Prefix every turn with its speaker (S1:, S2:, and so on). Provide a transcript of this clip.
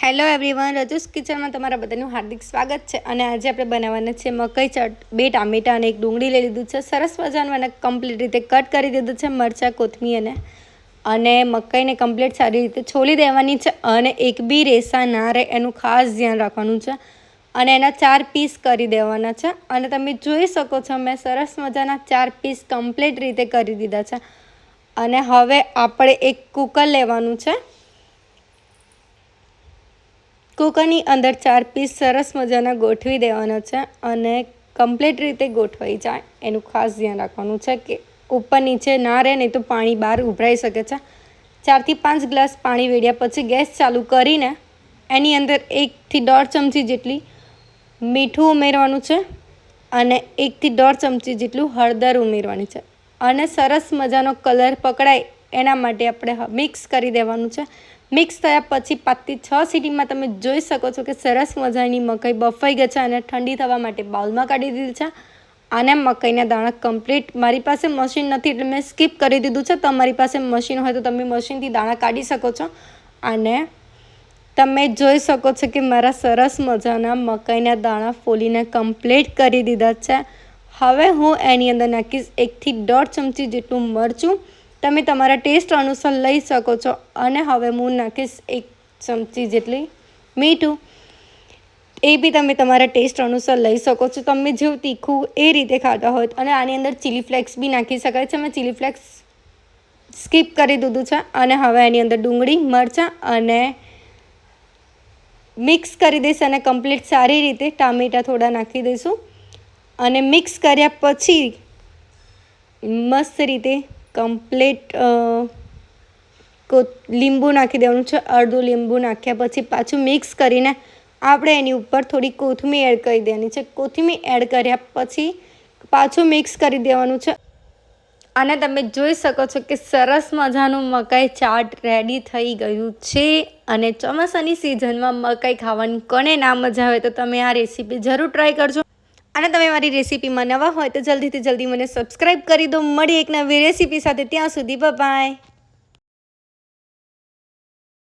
S1: Hello everyone રજૂસ કિચનમાં તમારા બધાનું હાર્દિક સ્વાગત છે અને આજે આપણે બનાવવાના છે મકઈ ચટ, બે ટામેટાં અને એક ડુંગળી લઈ લીધું છે. સરસ મજાનું અને કમ્પ્લીટ રીતે કટ કરી દીધું છે, મરચાં, કોથમીર અને અને મકાઈને કમ્પ્લીટ સારી રીતે છોલી દેવાની છે અને એક બી રેસા ના રહે એનું ખાસ ધ્યાન રાખવાનું છે. અને એના ચાર પીસ કરી દેવાના છે. અને તમે જોઈ શકો છો, મેં સરસ મજાના ચાર પીસ કમ્પ્લીટ રીતે કરી દીધા છે. અને હવે આપણે એક કુકર લેવાનું છે. કુકરની અંદર ચાર પીસ સરસ મજાના ગોઠવી દેવાના છે અને કમ્પ્લીટ રીતે ગોઠવાઈ જાય. એનું ખાસ ધ્યાન રાખવાનું છે કે ઉપર નીચે ના રહે, નહીં તો પાણી બહાર ઉભરાઈ શકે છે. ચારથી પાંચ ગ્લાસ પાણી વેડ્યા પછી ગેસ ચાલુ કરીને એની અંદર એકથી દોઢ ચમચી જેટલી મીઠું ઉમેરવાનું છે અને એકથી દોઢ ચમચી જેટલું હળદર ઉમેરવાની છે. અને સરસ મજાનો કલર પકડાય એના માટે આપણે મિક્સ કરી દેવાનું છે. મિક્સ થયા પછી પાંચથી છ સીટીમાં તમે જોઈ શકો છો કે સરસ મજાની મકાઈ બફાઈ ગઈ છે અને ઠંડી થવા માટે બાઉલમાં કાઢી દીધી છે. અને મકાઈના દાણા કમ્પ્લીટ મારી પાસે મશીન નથી એટલે મેં સ્કીપ કરી દીધું છે. તમારી પાસે મશીન હોય તો તમે મશીનથી દાણા કાઢી શકો છો. અને તમે જોઈ શકો છો કે મારા સરસ મજાના મકાઈના દાણા ફોલીને કમ્પ્લીટ કરી દીધા છે. હવે હું એની અંદર નાખીશ એકથી દોઢ ચમચી જેટલું મરચું. તમે તમારા ટેસ્ટ અનુસાર લઈ શકો છો. અને હવે હું નાખીશ એક ચમચી જેટલી મીઠું. એ બી તમે તમારા ટેસ્ટ અનુસાર લઈ શકો છો. તમે જેવું તીખું એ રીતે ખાતા હોય અને આની અંદર ચીલી ફ્લેક્સ બી નાખી શકાય છે. મેં ચીલી ફ્લેક્સ સ્કીપ કરી દીધું છે. અને હવે એની અંદર ડુંગળી, મરચાં અને મિક્સ કરી દઈશ અને કમ્પ્લીટ સારી રીતે ટામેટાં થોડા નાખી દઈશું. અને મિક્સ કર્યા પછી મસ્ત રીતે કમ્પ્લીટ લીંબુ નાખી દેવાનું છે, અડધું લીંબુ નાખ્યા પછી પાછું મિક્સ કરીને આપણે એની ઉપર થોડી કોથમીર એડ કરી દેવાની છે. કોથમીર એડ કર્યા પછી પાછું મિક્સ કરી દેવાનું છે. અને તમે જોઈ શકો છો કે સરસ મજાનું મકાઈ ચાટ રેડી થઈ ગયું છે અને ચોમાસાની સિઝનમાં મકાઈ ખાવાની કોને ના મજા આવે તો તમે આ રેસીપી જરૂર ટ્રાય કરજો. અને તમે મારી રેસીપીમાં નવા હોય તો જલ્દીથી જલ્દી મને સબસ્ક્રાઈબ કરી દો. મળી એક નવી રેસીપી સાથે ત્યાં સુધી બાય